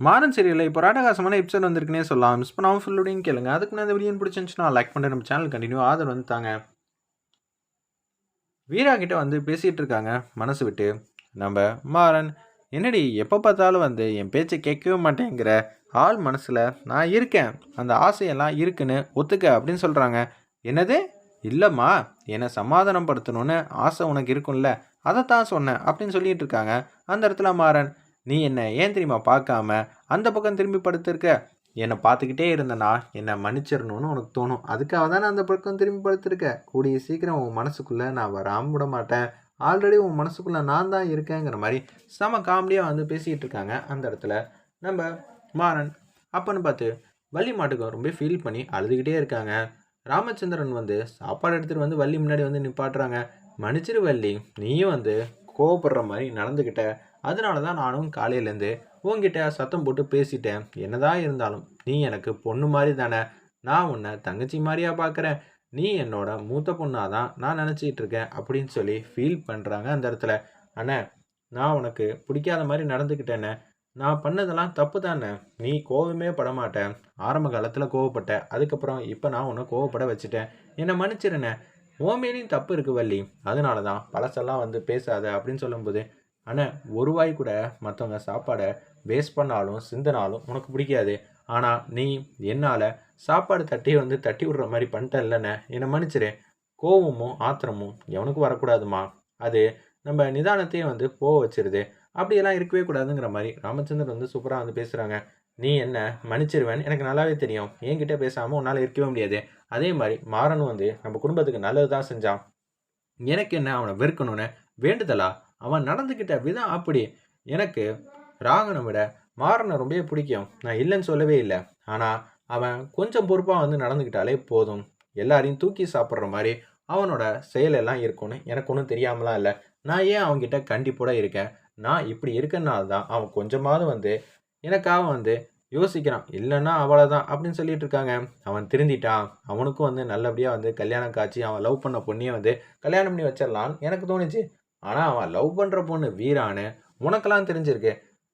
மாறன் சீரியலில் இப்போ ராடகாசமான எபிசோட் வந்திருக்குனே சொல்லலாம். மிஸ் பண்ணாமல் ஃபுல்லோடையும் கேளுங்க. அதுக்கு நான் இந்த வீடியோ பிடிச்சிருந்துச்சுன்னா லைக் பண்ணி நம்ம சேனல் கண்டினியூ ஆதரவு வந்து தாங்க. வீரா கிட்ட வந்து பேசிகிட்டு இருக்காங்க. மனசு விட்டு நம்ம மாறன் என்னடி எப்போ பார்த்தாலும் வந்து என் பேச்சை கேட்கவே மாட்டேங்கிற ஆள் மனசில் நான் இருக்கேன். அந்த ஆசையெல்லாம் இருக்குன்னு ஒத்துக்க அப்படின்னு சொல்கிறாங்க என்னது? இல்லைம்மா என்னை சமாதானப்படுத்தணும்னு ஆசை உனக்கு இருக்கும்ல. அதைத்தான் சொன்னேன் அப்படின்னு சொல்லிட்டு இருக்காங்க. அந்த இடத்துல மாறன் நீ என்னை ஏன் தெரியுமா பார்க்காம அந்த பக்கம் திரும்பி படுத்திருக்க? என்னை பார்த்துக்கிட்டே இருந்தனா? என்னை மன்னிச்சிடணும்னு உனக்கு தோணும். அதுக்காக தான் நான் அந்த பக்கம் திரும்பி படுத்திருக்க? கூடிய சீக்கிரம் உன் மனசுக்குள்ளே நான் வராமல் விட மாட்டேன். ஆல்ரெடி உன் மனசுக்குள்ளே நான் தான் இருக்கேங்கிற மாதிரி செம காமெடியாக வந்து பேசிக்கிட்டு இருக்காங்க அந்த இடத்துல. நம்ம மாறன் அப்பன்னு பார்த்து வள்ளி மாட்டுக்கு ரொம்ப ஃபீல் பண்ணி அழுதுகிட்டே இருக்காங்க. ராமச்சந்திரன் வந்து சாப்பாடு எடுத்துகிட்டு வந்து வள்ளி முன்னாடி வந்து நிப்பாட்டுறாங்க. மன்னிச்சிரு வள்ளி நீயும் வந்து கோவப்படுற மாதிரி நடந்துக்கிட்ட அதனால தான் நானும் காலையிலேருந்து உன்கிட்ட சத்தம் போட்டு பேசிட்டேன். என்னதான் இருந்தாலும் நீ எனக்கு பொண்ணு மாதிரி தானே. நான் உன்னை தங்கச்சி மாதிரியா பார்க்குறேன் நீ என்னோட மூத்த பொண்ணாக தான் நான் நினச்சிக்கிட்டு இருக்கேன் அப்படின்னு சொல்லி ஃபீல் பண்ணுறாங்க அந்த இடத்துல. அண்ணே நான் உனக்கு பிடிக்காத மாதிரி நடந்துக்கிட்டேண்ணே நான் பண்ணதெல்லாம் தப்பு தானே. நீ கோவமே படமாட்டேன். ஆரம்ப காலத்தில் கோவப்பட்ட அதுக்கப்புறம் இப்போ நான் உன்னை கோவப்பட வச்சுட்டேன். என்னை மன்னிச்சிருண்ணே. ஓமேலையும் தப்பு இருக்கு வள்ளி. அதனால தான் பழசெல்லாம் வந்து பேசாத அப்படின்னு சொல்லும்போது ஆனால் ஒரு வாய் கூட மற்றவங்க சாப்பாடை வேஸ்ட் பண்ணாலும் சிந்தினாலும் உனக்கு பிடிக்காது. ஆனால் நீ என்னால் சாப்பாடு தட்டி வந்து தட்டி விடுற மாதிரி பண்ணிட்ட இல்லைண்ணே என்னை மன்னிச்சிரு. கோவமும் ஆத்திரமும் எவனுக்கு வரக்கூடாதுமா அது நம்ம நிதானத்தையும் வந்து போக வச்சிருது. அப்படியெல்லாம் இருக்கவே கூடாதுங்கிற மாதிரி ராமச்சந்திரன் வந்து சூப்பராக வந்து பேசுகிறாங்க நீ என்ன மன்னிச்சிருவேன் எனக்கு நல்லாவே தெரியும். என்கிட்ட பேசாமல் உன்னால் இருக்கவே முடியாது. அதே மாதிரி மாறனும் வந்து நம்ம குடும்பத்துக்கு நல்லது தான் செஞ்சான். எனக்கு என்ன அவனை வெறுக்கணும்னு வேண்டுதலா? அவன் நடந்துக்கிட்ட விதம் அப்படி. எனக்கு ராகனை விட மாறனை ரொம்பவே பிடிக்கும். நான் இல்லைன்னு சொல்லவே இல்லை. ஆனால் அவன் கொஞ்சம் பொறுப்பாக வந்து நடந்துக்கிட்டாலே போதும். எல்லாரையும் தூக்கி சாப்பிட்ற மாதிரி அவனோட செயலெல்லாம் இருக்கும்னு எனக்கு ஒன்றும் தெரியாமலாம் இல்லை. நான் ஏன் அவன்கிட்ட கண்டிப்போட இருக்கேன்? நான் இப்படி இருக்கனால தான் அவன் கொஞ்சமாவது வந்து எனக்காக வந்து யோசிக்கிறான். இல்லைன்னா அவ்வளோதான் அப்படின்னு சொல்லிட்டு இருக்காங்க. அவன் திருந்திட்டான். அவனுக்கும் வந்து நல்லபடியாக வந்து கல்யாணம் காட்சி அவன் லவ் பண்ண பொண்ணியை வந்து கல்யாணம் பண்ணி வச்சிடலான்னு எனக்கு தோணுச்சு. ஆனால் அவன் லவ் பண்ணுற பொண்ணு வீரான்னு உனக்கெல்லாம் தெரிஞ்சிருக்கு.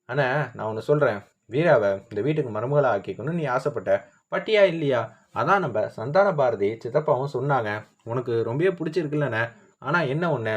ஆனால் நான் ஒன்று சொல்கிறேன் வீராவை இந்த வீட்டுக்கு மருமகளை ஆக்கிக்கணும்னு நீ ஆசைப்பட்ட பட்டியா இல்லையா? அதான் நம்ம சந்தான பாரதி சித்தப்பாவும் சொன்னாங்க. உனக்கு ரொம்பவே பிடிச்சிருக்குல்லண்ணே. ஆனால் என்ன ஒன்று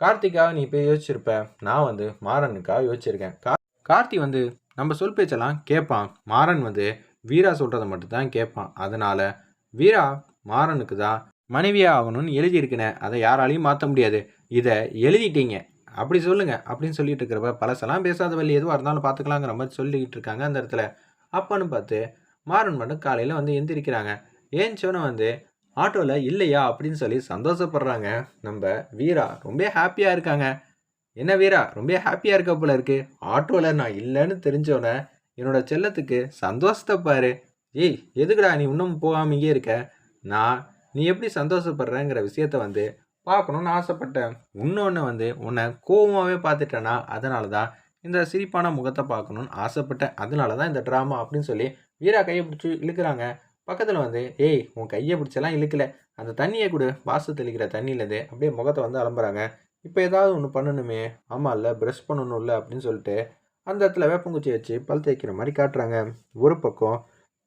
கார்த்திக்காக நீ போய் யோசிச்சிருப்ப. நான் வந்து மாறனுக்காக யோசிச்சிருக்கேன். கா கார்த்தி வந்து நம்ம சொல் பேச்செல்லாம் கேட்பான். மாறன் வந்து வீரா சொல்கிறத மட்டும்தான் கேட்பான். அதனால் வீரா மாறனுக்கு தான் மனைவியாக ஆகணும்னு எழுதியிருக்கினேன் அதை யாராலையும் மாற்ற முடியாது. இதை எழுதிட்டீங்க. அப்படி சொல்லுங்க அப்படின்னு சொல்லிட்டு இருக்கிறப்ப பழசெல்லாம் பேசாத வழி எதுவாக இருந்தாலும் பார்த்துக்கலாங்கிற மாதிரி சொல்லிக்கிட்டு இருக்காங்க அந்த இடத்துல. அப்பான்னு பார்த்து மாறன் மட்டும் காலையில் வந்து எந்திரிக்கிறாங்க. ஏஞ்சோன்னு வந்து ஆட்டோவில் இல்லையா? அப்படின்னு சொல்லி சந்தோஷப்படுறாங்க. நம்ம வீரா ரொம்ப ஹாப்பியாக இருக்காங்க. என்ன வீரா ரொம்ப ஹாப்பியாக இருக்க போல இருக்கு. ஆட்டோவில் நான் இல்லைன்னு தெரிஞ்சோன்னே என்னோட செல்லத்துக்கு சந்தோஷத்தை பாரு. ஏய் எதுக்குடா நீ இன்னும் போகாம இருக்க? நான் நீ எப்படி சந்தோஷப்படுறேங்கிற விஷயத்த வந்து பார்க்கணுன்னு ஆசைப்பட்டேன். இன்னொன்று வந்து உன்னை கோபமாகவே பார்த்துட்டேனா அதனால தான் இந்த சிரிப்பான முகத்தை பார்க்கணுன்னு ஆசைப்பட்டேன். அதனால தான் இந்த ட்ராமா அப்படின்னு சொல்லி வீரா கையை பிடிச்சி இழுக்கிறாங்க. பக்கத்தில் வந்து ஏய் உன் கையை பிடிச்செல்லாம் இழுக்கலை. அந்த தண்ணியை கூட. வாசு தெளிக்கிற தண்ணியிலேருந்து அப்படியே முகத்தை வந்து அலம்புறாங்க. இப்போ ஏதாவது ஒன்று பண்ணணுமே? ஆமாம் இல்லை ப்ரஷ் பண்ணணும்ல? அப்படின்னு சொல்லிட்டு அந்த இடத்துல வேப்பங்குச்சி வச்சு பல் தேய்க்கிற மாதிரி காட்டுறாங்க. ஒரு பக்கம்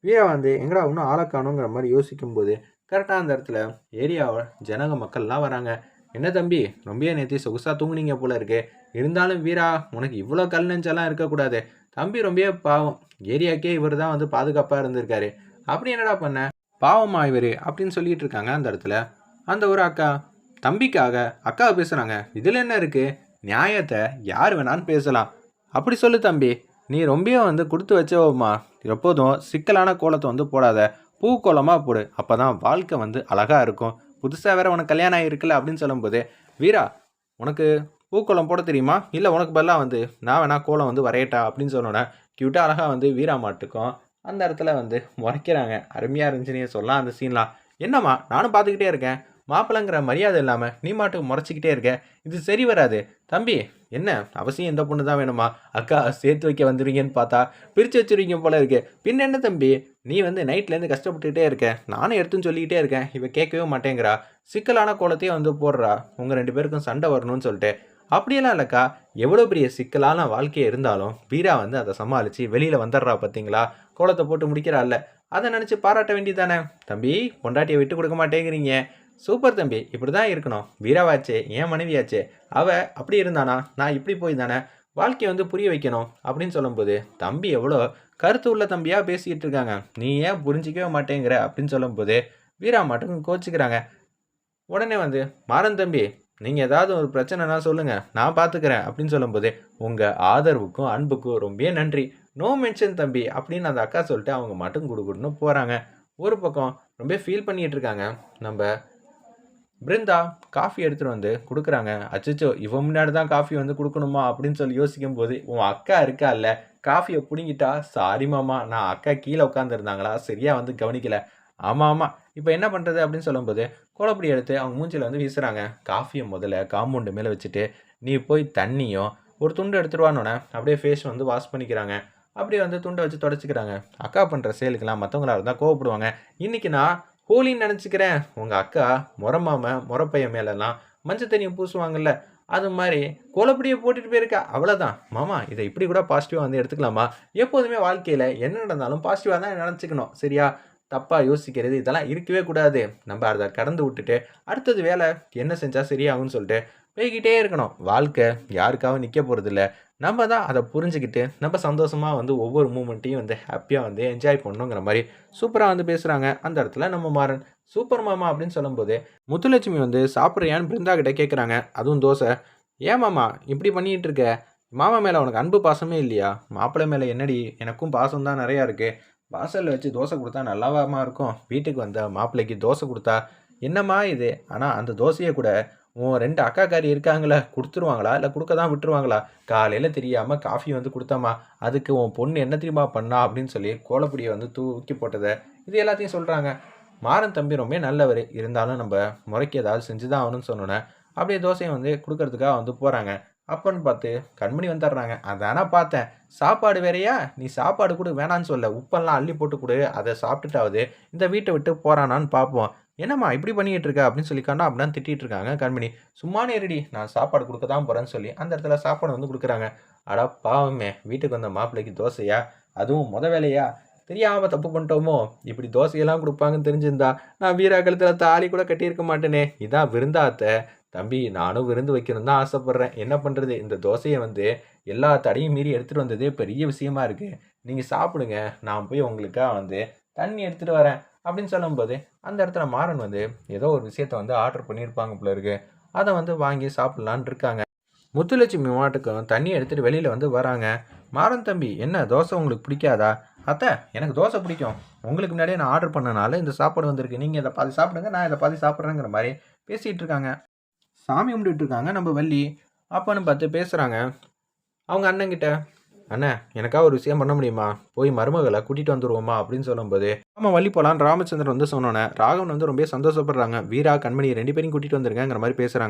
வீரா வந்து எங்கடா இன்னும் ஆளக்கானுங்கிற மாதிரி யோசிக்கும்போது கரெக்டாக அந்த இடத்துல ஏரியாவை ஜனங்க மக்கள்லாம் வராங்க. என்ன தம்பி? ரொம்ப நேற்று சொகுசாக தூங்குனீங்க போல இருக்கு. இருந்தாலும் வீரா உனக்கு இவ்வளோ கல் நெஞ்செல்லாம் இருக்கக்கூடாது. தம்பி ரொம்ப பாவம். ஏரியாக்கே இவர் தான் வந்து பாதுகாப்பாக இருந்திருக்காரு. அப்படி என்னடா பண்ண? பாவமா இவர் அப்படின்னு சொல்லிட்டு இருக்காங்க அந்த இடத்துல. அந்த ஒரு அக்கா தம்பிக்காக அக்காவை பேசுகிறாங்க இதில் என்ன இருக்குது நியாயத்தை யார் வேணாலும் பேசலாம். அப்படி சொல்லு தம்பி. நீ ரொம்பவும் வந்து கொடுத்து வச்சவோம்மா. எப்போதும் சிக்கலான கோலத்தை வந்து போடாத. பூக்கோளமாக போடு. அப்போ தான் வாழ்க்கை வந்து அழகாக இருக்கும். புதுசாக வேற உனக்கு கல்யாணம் ஆகிருக்குல்ல அப்படின்னு சொல்லும்போது வீரா உனக்கு பூக்கோளம் போட தெரியுமா? இல்லை உனக்கு பதிலாக வந்து நான் வேணா கோலம் வந்து வரையட்டா? அப்படின்னு சொன்னோன்னே க்யூட்டாக அழகாக வந்து வீரா மாட்டுக்கும் அந்த இடத்துல வந்து முறைக்கிறாங்க. அருமையாக இருந்துச்சுன்னே சொல்லலாம் அந்த சீன்லாம் என்னம்மா நானும் பார்த்துக்கிட்டே இருக்கேன். மாப்பிள்ளைங்கிற மரியாதை இல்லாமல் நீ மாட்டுக்கு முறைச்சிக்கிட்டே இருக்க. இது சரி வராது. தம்பி என்ன? அவசியம் எந்த பொண்ணு தான் வேணுமா? அக்கா சேர்த்து வைக்க வந்துடுவீங்கன்னு பார்த்தா பிரித்து வச்சுருவீங்க போல இருக்கு. பின் என்ன தம்பி? நீ வந்து நைட்லேருந்து கஷ்டப்பட்டுக்கிட்டே இருக்க. நானும் எடுத்துன்னு சொல்லிக்கிட்டே இருக்கேன். இவ கேட்கவே மாட்டேங்கிறா. சிக்கலான கோலத்தையே வந்து போடுறா. உங்கள் ரெண்டு பேருக்கும் சண்டை வரணும்னு சொல்லிட்டு. அப்படியெல்லாம் இல்லைக்கா. எவ்வளோ பெரிய சிக்கலான வாழ்க்கையே இருந்தாலும் பீரா வந்து அதை சமாளித்து வெளியில் வந்துடுறா பார்த்தீங்களா? கோலத்தை போட்டு முடிக்கிறாள்ல. அதை நினச்சி பாராட்ட வேண்டியதானே தம்பி பொண்டாட்டியை விட்டு கொடுக்க மாட்டேங்கிறீங்க. சூப்பர் தம்பி இப்படி தான் இருக்கணும். வீராவாச்சே என் மனைவியாச்சே அவ அப்படி இருந்தானா? நான் இப்படி போய் தானே வாழ்க்கையை வந்து புரிய வைக்கணும் அப்படின்னு சொல்லும்போது தம்பி எவ்வளோ கருத்து உள்ள தம்பியாக பேசிக்கிட்டு இருக்காங்க. நீ ஏன் புரிஞ்சிக்கவே மாட்டேங்கிற அப்படின்னு சொல்லும்போது வீரா மட்டும் கோச்சிக்கிறாங்க. உடனே வந்து மாறன் தம்பி நீங்கள் ஏதாவது ஒரு பிரச்சனைனா சொல்லுங்கள் நான் பார்த்துக்கிறேன் அப்படின்னு சொல்லும்போது உங்கள் ஆதரவுக்கும் அன்புக்கும் ரொம்ப நன்றி. நோ மென்ஷன் தம்பி அப்படின்னு அந்த அக்கா சொல்லிட்டு அவங்க மட்டும் கொடுக்கணும்னு போகிறாங்க ஒரு பக்கம் ரொம்ப ஃபீல் பண்ணிகிட்டு இருக்காங்க. நம்ம பிருந்தா காஃபி எடுத்துகிட்டு வந்து கொடுக்குறாங்க. அச்சச்சோ இவன் முன்னாடி தான் காஃபி வந்து கொடுக்கணுமா அப்படின்னு சொல்லி யோசிக்கும் போது உன் அக்கா இருக்கா இல்லை காஃபியை பிடுங்கிட்டா? சாரி மாமா நான் அக்கா கீழே உட்காந்துருந்தாங்களா சரியாக வந்து கவனிக்கல. ஆமாம் ஆமாம் இப்போ என்ன பண்ணுறது அப்படின்னு சொல்லும்போது கோலப்படி எடுத்து அவங்க மூஞ்சியில் வந்து வீசுகிறாங்க காஃபியை முதல்ல காம்பவுண்டு மேலே வச்சுட்டு நீ போய் தண்ணியும் ஒரு துண்டு எடுத்துருவானோடனே அப்படியே ஃபேஸ் வந்து வாஷ் பண்ணிக்கிறாங்க. அப்படியே வந்து துண்டை வச்சு தொடச்சிக்கிறாங்க. அக்கா பண்ணுற சேலுக்கெல்லாம் மற்றவங்களா இருந்தால் கோவப்படுவாங்க. இன்றைக்கி நான் ஹோலின்னு நினச்சிக்கிறேன். உங்கள் அக்கா முறமாம முறப்பைய மேலெல்லாம் மஞ்சள் தண்ணியை பூசுவாங்கல்ல அது மாதிரி கோலப்படியை போட்டுட்டு போயிருக்கா அவ்வளோதான் மாமா இதை இப்படி கூட பாசிட்டிவாக வந்து எடுத்துக்கலாமா? எப்போதுமே வாழ்க்கையில் என்ன நடந்தாலும் பாசிட்டிவாக தான் நினச்சிக்கணும் சரியா? தப்பாக யோசிக்கிறது இதெல்லாம் இருக்கவே கூடாது. நம்ம அதை கடந்து விட்டுட்டு அடுத்தது வேலை என்ன செஞ்சால் சரியாகும்னு சொல்லிட்டு போய்கிட்டே இருக்கணும். வாழ்க்கை யாருக்காகவும் நிற்க போகிறதில்ல நம்ம தான் அதை புரிஞ்சுக்கிட்டு நம்ம சந்தோஷமாக வந்து ஒவ்வொரு மூமெண்ட்டையும் வந்து ஹாப்பியாக வந்து என்ஜாய் பண்ணணுங்கிற மாதிரி சூப்பராக வந்து பேசுகிறாங்க அந்த இடத்துல நம்ம மாறன். சூப்பர் மாமா அப்படின்னு சொல்லும்போது முத்துலட்சுமி வந்து சாப்பிட்றியான்னு பிருந்தா கிட்ட கேட்குறாங்க அதுவும் தோசை. ஏன் மாமா இப்படி பண்ணிகிட்டு இருக்க? மாமா மேலே உனக்கு அன்பு பாசமே இல்லையா? மாப்பிள்ளை மேலே என்னடி? எனக்கும் பாசம் தான் நிறையா இருக்குது வாசலில் வச்சு தோசை கொடுத்தா நல்லாவாமா இருக்கும்? வீட்டுக்கு வந்த மாப்பிள்ளைக்கு தோசை கொடுத்தா என்னம்மா இது? ஆனால் அந்த தோசையை கூட உன் ரெண்டு அக்காக்காரி இருக்காங்களா கொடுத்துருவாங்களா? இல்லை கொடுக்க தான் விட்டுருவாங்களா? காலையில் தெரியாமல் காஃபி வந்து கொடுத்தாமா அதுக்கு உன் பொண்ணு என்ன தெரியுமா பண்ணா அப்படின்னு சொல்லி கோலப்பொடியை வந்து தூக்கி போட்டதை இது எல்லாத்தையும் சொல்கிறாங்க மாறன் தம்பி ரொம்ப நல்லவர். இருந்தாலும் நம்ம முறைக்கு ஏதாவது செஞ்சு தான் ஆகணும்னு சொன்னோன்னே அப்படியே தோசையை வந்து கொடுக்கறதுக்காக வந்து போகிறாங்க அப்பன்னு பார்த்து கண்மணி வந்துடுறாங்க. அதானே பார்த்தேன். சாப்பாடு வேறையா? நீ சாப்பாடு கூட வேணான்னு சொல்ல. உப்பெல்லாம் அள்ளி போட்டு கொடு. அதை சாப்பிட்டுட்டாவது இந்த வீட்டை விட்டு போகிறானான்னு பார்ப்போம். என்னம்மா இப்படி பண்ணிக்கிட்டு இருக்க அப்படின்னு சொல்லி கண்ணா அப்படிலாம் திட்டிகிட்டு இருக்காங்க கண்மணி சும்மா நேரடி நான் சாப்பாடு கொடுக்க தான் போகிறேன்னு சொல்லி அந்த இடத்துல சாப்பாடு வந்து கொடுக்குறாங்க. அடா பாவமே வீட்டுக்கு வந்த மாப்பிள்ளைக்கு தோசையா? அதுவும் முத வேலையா? தெரியாமல் தப்பு பண்ணிட்டோமோ? இப்படி தோசையெல்லாம் கொடுப்பாங்கன்னு தெரிஞ்சிருந்தா நான் வீரா கழுத்தில் தாலி கூட கட்டியிருக்க மாட்டேனே. இதான் விருந்தாத்த தம்பி நானும் விருந்து வைக்கணும் தான் ஆசைப்பட்றேன். என்ன பண்ணுறது இந்த தோசையை வந்து எல்லா தடையும் மீறி எடுத்துகிட்டு வந்ததே பெரிய விஷயமா இருக்குது நீங்கள் சாப்பிடுங்க. நான் போய் உங்களுக்காக வந்து தண்ணி எடுத்துகிட்டு வரேன். அப்படின்னு சொல்லும்போது அந்த இடத்துல மாறன் வந்து ஏதோ ஒரு விஷயத்த வந்து ஆர்டர் பண்ணியிருப்பாங்க போல இருக்கு. அதை வந்து வாங்கி சாப்பிட்லான் இருக்காங்க. முத்துலட்சுமி மாட்டுக்கும் தண்ணி எடுத்துகிட்டு வெளியில் வந்து வராங்க. மாறன் தம்பி என்ன தோசை உங்களுக்கு பிடிக்காதா? அத்தை எனக்கு தோசை பிடிக்கும். உங்களுக்கு முன்னாடியே நான் ஆர்டர் பண்ணனால இந்த சாப்பாடு வந்திருக்கு. நீங்கள் இதை பாதி சாப்பிடுங்க நான் இதை பாதி சாப்பிட்றேங்கிற மாதிரி பேசிகிட்டு இருக்காங்க. சாமி கும்பிட்டுட்டு இருக்காங்க நம்ம வள்ளி. அப்பான்னு பார்த்து பேசுகிறாங்க அவங்க அண்ணங்கிட்ட அண்ணே எனக்காக ஒரு விஷயம் பண்ண முடியுமா? போய் மருமகளை கூட்டிகிட்டு வந்துருவோமா? அப்படின்னு சொல்லும்போது ஆமாம் வள்ளி போகலான்னு ராமச்சந்திரன் வந்து சொன்னோன்னே ராகவன் வந்து ரொம்ப சந்தோஷப்படுறாங்க. வீரா கண்மணி ரெண்டு பேரும் கூட்டிகிட்டு வந்துருங்கிற மாதிரி பேசுகிறாங்க